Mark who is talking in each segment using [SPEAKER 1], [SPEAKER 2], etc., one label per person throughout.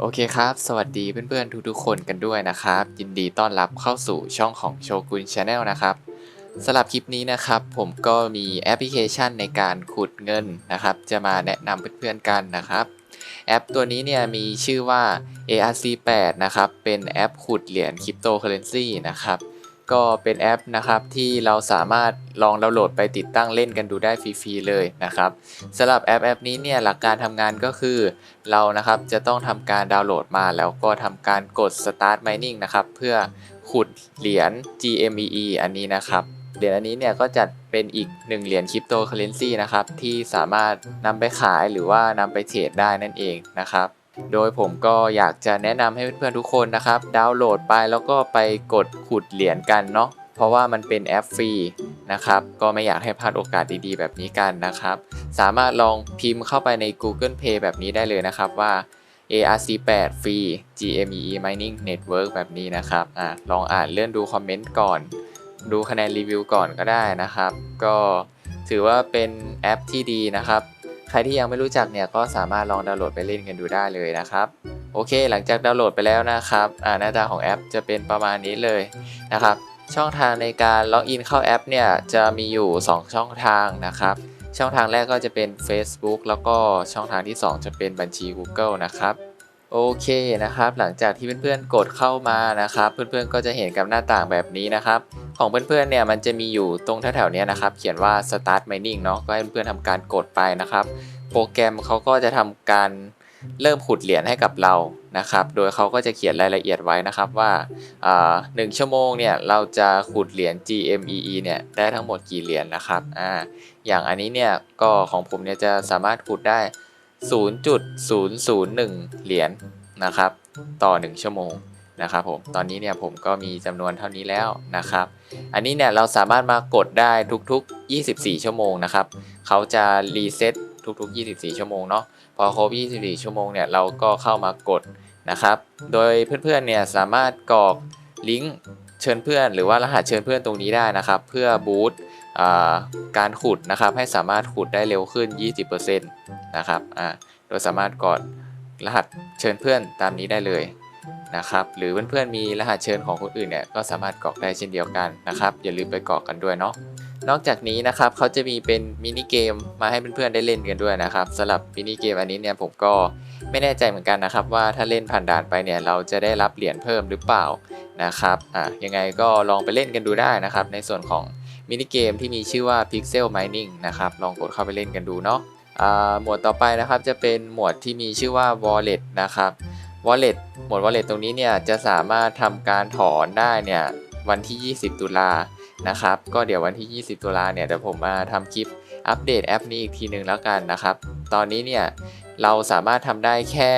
[SPEAKER 1] โอเคครับ สวัสดีเพื่อนๆ ทุกๆ คนกันด้วยนะครับ ยินดีต้อนรับเข้าสู่ช่องของโชกุนชาแนลนะครับสำหรับคลิปนี้นะครับ ผมก็มีแอปพลิเคชันในการขุดเงินนะครับ จะมาแนะนำเพื่อนๆ กันนะครับ แอปตัวนี้เนี่ยมีชื่อว่า ARC8 นะครับ เป็นแอปขุดเหรียญคริปโตเคอเรนซีนะครับ ก็เป็นแอปนะครับที่เราสามารถลองดาวน์โหลดไปติดตั้งเล่นกันดูได้ฟรีๆเลยนะครับสำหรับแอปแอปนี้เนี่ยหลักการทำงานก็คือ เรานะครับจะต้องทำการดาวน์โหลดมาแล้วก็ทำการกด start mining นะครับเพื่อขุดเหรียญ GMEE อันนี้นะครับเหรียญอันนี้เนี่ยก็จัดเป็นอีกหนึ่งเหรียญคริปโตเคอเรนซีนะครับที่สามารถนำไปขายหรือว่านำไปเทรดได้นั่นเองนะครับ โดยผมก็อยากจะแนะนำให้เพื่อนๆทุกคนนะครับ ดาวน์โหลดไปแล้วก็ไปกดขุดเหรียญกันเนาะเพราะว่ามันเป็นแอปฟรีนะครับ ก็ไม่อยากให้พลาดโอกาสดีๆ แบบนี้กันนะครับ สามารถลองพิมพ์เข้าไปใน Google Play แบบนี้ได้เลยนะครับว่า ARC8 ฟรี GMEE Mining Network แบบนี้นะครับอะลองอ่านเลื่อนดูคอมเมนต์ก่อน ดูคะแนนรีวิวก่อนก็ได้นะครับ ก็ถือว่าเป็นแอปที่ดีนะครับ รที่ยังไม่รู้จักเนี่ยก็สามารถลองดาวน์โหลดไปเล่นกันดูได้เลยนะครับโอเค หลังจากดาวน์โหลดไปแล้วนะครับหน้าตาของแอปจะเป็นประมาณนี้เลยนะครับช่องทางในการล็อกอินเข้าแอปเนี่ยจะมีอยู่ 2 ช่องทางนะครับ ช่องทางแรกก็จะเป็น Facebook แล้วก็ช่องทางที่ 2 จะเป็นบัญชี Google นะครับ โอเคนะครับ หลังจากที่เพื่อนๆกดเข้ามานะครับ เพื่อนๆก็จะเห็นกับหน้าต่างแบบนี้นะครับ ของเพื่อนๆเนี่ยมันจะมีอยู่ตรงแถวๆนี้นะครับ เขียนว่า start mining เนาะก็ให้เพื่อนๆทำการกดไปนะครับ โปรแกรมเขาก็จะทำการเริ่มขุดเหรียญให้กับเรานะครับ โดยเขาก็จะเขียนรายละเอียดไว้นะครับว่าอ่าหนึ่งชั่วโมงเนี่ยเราจะขุดเหรียญ GMEE เนี่ยได้ทั้งหมดกี่เหรียญนะครับ อ่า อย่างอันนี้เนี่ยก็ของผมเนี่ยจะสามารถขุดได้ 0.001 เหรียญนะครับ ต่อ 1 ชั่วโมงนะครับผมตอนนี้เนี่ยผมก็มีจำนวนเท่านี้แล้วนะครับ อันนี้เนี่ยเราสามารถมากดได้ทุกๆ 24 ชั่วโมงนะครับเขาจะรีเซ็ตทุกๆ 24 ชั่วโมงเนาะพอครบ 24 ชั่วโมงเนี่ยเราก็เข้ามากดนะครับ โดยเพื่อนๆเนี่ยสามารถกรอกลิงก์เชิญเพื่อน หรือว่ารหัสเชิญเพื่อนตรงนี้ได้นะครับ เพื่อบูต การขุดนะครับให้สามารถขุดได้เร็วขึ้น 20%นะครับอ่าโดยสามารถกดรหัสเชิญเพื่อนตามนี้ได้เลยนะครับหรือเพื่อนๆมีรหัสเชิญของคนอื่นเนี่ยก็สามารถกรอกได้เช่นเดียวกันนะครับ อย่าลืมไปกรอกกันด้วยเนาะนอกจากนี้นะครับเขาจะมีเป็นมินิเกมมาให้เพื่อนๆได้เล่นกันด้วยนะครับสำหรับมินิเกมอันนี้เนี่ยผมก็ไม่แน่ใจเหมือนกันนะครับว่าถ้าเล่นผ่านด่านไปเนี่ยเราจะได้รับเหรียญเพิ่มหรือเปล่านะครับอะยังไงก็ลองไปเล่นกันดูได้นะครับ ในส่วนของ มินิเกมที่มีชื่อว่า Pixel Mining นะครับ ลองกดเข้าไปเล่นกันดูเนาะหมวดต่อไปนะครับจะเป็นหมวดที่มีชื่อว่า Wallet นะครับ wallet หมวด wallet ตรงนี้เนี่ยจะสามารถทำการถอนได้เนี่ยวันที่ 20 ตุลานะครับ ก็เดี๋ยววันที่ 20 ตุลาเนี่ยเดี๋ยวผมมาทำคลิปอัปเดตแอปนี้อีกทีหนึ่งแล้วกันนะครับ ตอนนี้เนี่ยเราสามารถทำได้แค่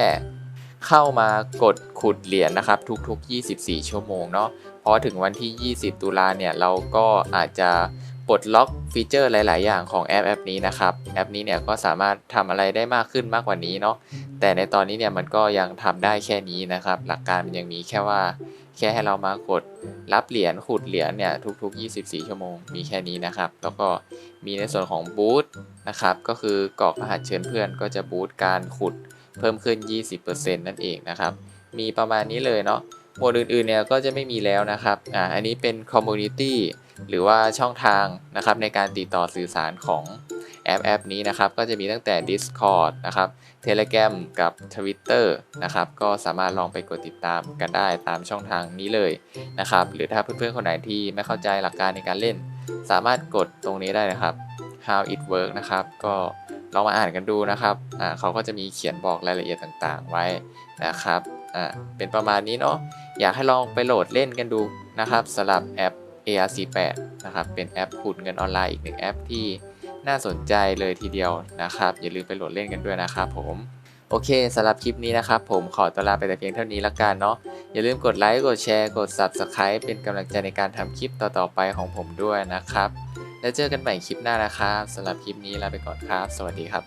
[SPEAKER 1] เข้ามากดขุดเหรียญนะครับ ทุกๆ 24 ชั่วโมงเนาะ พอถึงวันที่ 20 ตุลาเนี่ยเราก็อาจจะปลดล็อกฟีเจอร์หลาย ๆ อย่างของแอปแอปนี้นะครับ แอปนี้เนี่ยก็สามารถทำอะไรได้มากขึ้นมากกว่านี้เนาะแต่ในตอนนี้เนี่ยมันก็ยังทำได้แค่นี้นะครับ หลักการมันยังมีแค่ว่า แค่ให้เรามากดรับเหรียญขุดเหรียญเนี่ยทุก ๆ 24 ชั่วโมงมีแค่นี้นะครับ แล้วก็มีในส่วนของบูตนะครับก็คือกรอกรหัสเชิญเพื่อนก็จะบูตการขุดเพิ่มขึ้น 20%นั่นเองนะครับ มีประมาณนี้เลยเนาะ หมวดอื่นๆเนี่ยก็จะไม่มีแล้วนะครับอ่าอันนี้เป็นคอมมูนิตี้หรือว่าช่องทางนะครับในการติดต่อสื่อสารของแอปแอปนี้นะครับก็จะมีตั้งแต่ Discord นะครับ Telegram กับ Twitter นะครับก็สามารถลองไปกดติดตามกันได้ตามช่องทางนี้เลยนะครับหรือถ้าเพื่อนๆคนไหนที่ไม่เข้าใจหลักการในการเล่น สามารถกดตรงนี้ได้นะครับ how it work นะครับก็ลองมาอ่านกันดูนะครับอ่าเขาก็จะมีเขียนบอกรายละเอียดต่างๆไว้นะครับ อ่าเป็นประมาณนี้เนาะอยากให้ลองไปโหลดเล่นกันดูนะครับสำหรับแอป ARC8 นะครับเป็นแอปขุดเงินออนไลน์อีกหนึ่งแอปที่น่าสนใจเลยทีเดียวนะครับ อย่าลืมไปโหลดเล่นกันด้วยนะครับผมโอเคสำหรับคลิปนี้นะครับ ผมขอตัวลาไปแต่เพียงเท่านี้ละกันเนาะอย่าลืมกดไลค์กดแชร์กด Subscribe เป็นกำลังใจในการทำคลิปต่อๆไปของผมด้วยนะครับ แล้วเจอกันใหม่คลิปหน้านะครับสำหรับคลิปนี้ลาไปก่อนครับ สวัสดีครับ